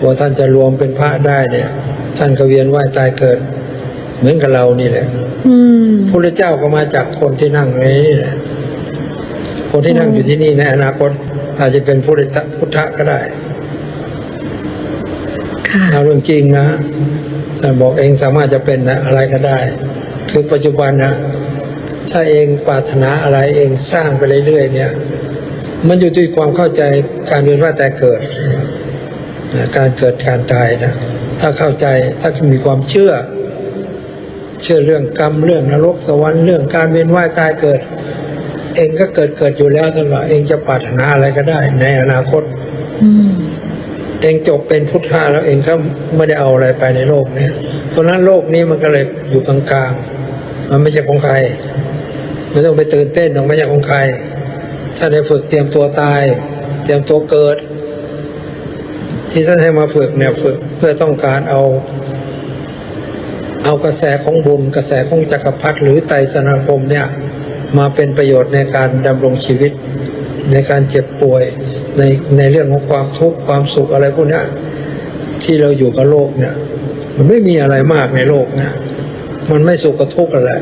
กว่าท่านจะรวมเป็นพระได้เนี่ย ท่านก็เวียนว่ายตายเกิด เหมือนกับเรานี่แหละอืมพระเจ้าก็มาจากคนที่นั่งในนี่แหละคนที่นั่งอยู่ที่นี่ในอนาคต อาจจะเป็นพุทธพุทธะก็ได้ค่ะเอาเรื่องจริงนะท่านบอกเองสามารถจะเป็นนะอะไรก็ได้ คือปัจจุบันนะถ้าเองปรารถนาอะไรเองสร้างไปเรื่อยๆเนี่ย มันอยู่ที่ความเข้าใจการเวียนว่ายแต่เกิดนะ การเกิดการตายนะถ้าเข้าใจถ้ามีความเชื่อ เชื่อเรื่องกรรมเรื่องนรกสวรรค์เรื่องการเวียนว่ายตายเกิด เองก็เกิดเกิดอยู่แล้วท่านว่าเองจะปรารถนาอะไรก็ได้ ในอนาคตอืมเองจบเป็นพุทธะแล้วเองก็ไม่ได้เอาอะไรไปในโลกเนี้ยเพราะฉะนั้นโลกนี้มันก็เลยอยู่กลางๆ มันไม่ใช่ของใครไม่ต้องไปตื่นเต้นต้องไม่ใช่ของใคร ถ้าได้ฝึกเตรียมตัวตาย เตรียมตัวเกิด ที่ท่านให้มาฝึกเนี่ยฝึกเพื่อต้องการเอา เอากระแสของบุญ กระแสของจักรพรรดิหรือไตรสนาคมเนี่ยมาเป็นประโยชน์ในการดำรงชีวิต ในการเจ็บป่วยในในเรื่องของความทุกข์ความสุขอะไรพวกนี้ที่เราอยู่กับโลกเนี่ย มันไม่มีอะไรมากในโลกเนี่ยมันไม่สุขกับทุกข์กันแหละ